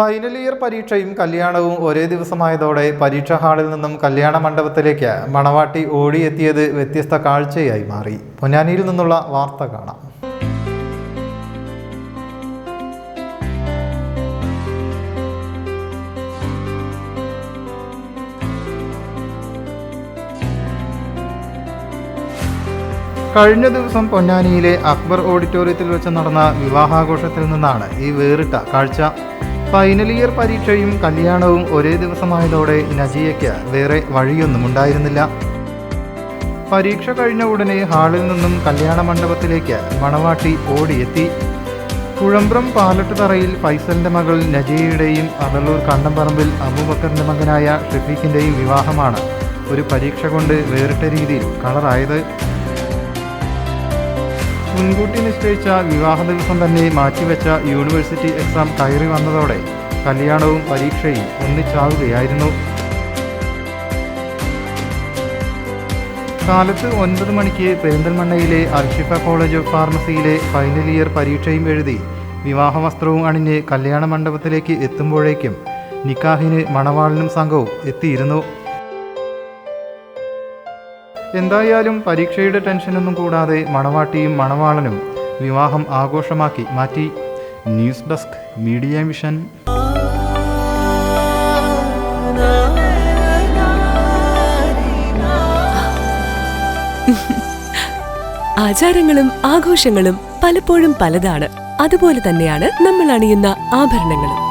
Final year പരീക്ഷയും കല്യാണവും ഒരേ ദിവസമായതോടെ പരീക്ഷാ ഹാളിൽ നിന്നും കല്യാണ മണ്ഡപത്തിലേക്ക് മണവാട്ടി ഓടിയെത്തിയത് വ്യത്യസ്ത കാഴ്ചയായി മാറി. പൊന്നാനിയിൽ നിന്നുള്ള വാർത്ത കാണാം. കഴിഞ്ഞ ദിവസം പൊന്നാനിയിലെ അക്ബർ ഓഡിറ്റോറിയത്തിൽ വെച്ച് നടന്ന വിവാഹാഘോഷത്തിൽ നിന്നാണ് ഈ വേറിട്ട കാഴ്ച ഫൈനൽ ഇയർ പരീക്ഷയും കല്യാണവും ഒരേ ദിവസമായതോടെ നജിയയ്ക്ക് വേറെ വഴിയൊന്നും ഉണ്ടായിരുന്നില്ല പരീക്ഷ കഴിഞ്ഞ ഉടനെ ഹാളിൽ നിന്നും കല്യാണ മണ്ഡപത്തിലേക്ക് മണവാട്ടി ഓടിയെത്തി. കുഴമ്പ്രം പാലട്ടുതറയിൽ ഫൈസലിന്റെ മകൾ നജിയയുടെയും അതള്ളൂർ കണ്ടംപറമ്പിൽ അബൂബക്കറിന്റെ മകനായ ഷഫീഖിന്റെയും വിവാഹമാണ് ഒരു പരീക്ഷ കൊണ്ട് വേറിട്ട രീതിയിൽ കളറായത്. മുൻകൂട്ടി നിശ്ചയിച്ച വിവാഹ ദിവസം തന്നെ മാറ്റിവെച്ച യൂണിവേഴ്സിറ്റി എക്സാം കയറി വന്നതോടെ കല്യാണവും പരീക്ഷയും ഒന്നിച്ചാവുകയായിരുന്നു. കാലത്ത് ഒൻപത് മണിക്ക് പെരിന്തൽമണ്ണയിലെ അൽഷിഫ കോളേജ് ഓഫ് ഫാർമസിയിലെ ഫൈനൽ ഇയർ പരീക്ഷയും എഴുതി വിവാഹ വസ്ത്രവും അണിഞ്ഞ് കല്യാണ മണ്ഡപത്തിലേക്ക് എത്തുമ്പോഴേക്കും നിക്കാഹിന് മണവാളിനും സംഘവും എത്തിയിരുന്നു. എന്തായാലും പരീക്ഷയുടെ ടെൻഷനൊന്നും കൂടാതെ മണവാട്ടിയും മണവാളനും വിവാഹം ആഘോഷമാക്കി മാറ്റി. News desk media mission. ആചാരങ്ങളും ആഘോഷങ്ങളും പലപ്പോഴും പലതാണ്. അതുപോലെ തന്നെയാണ് നമ്മൾ അണിയുന്ന ആഭരണങ്ങളും.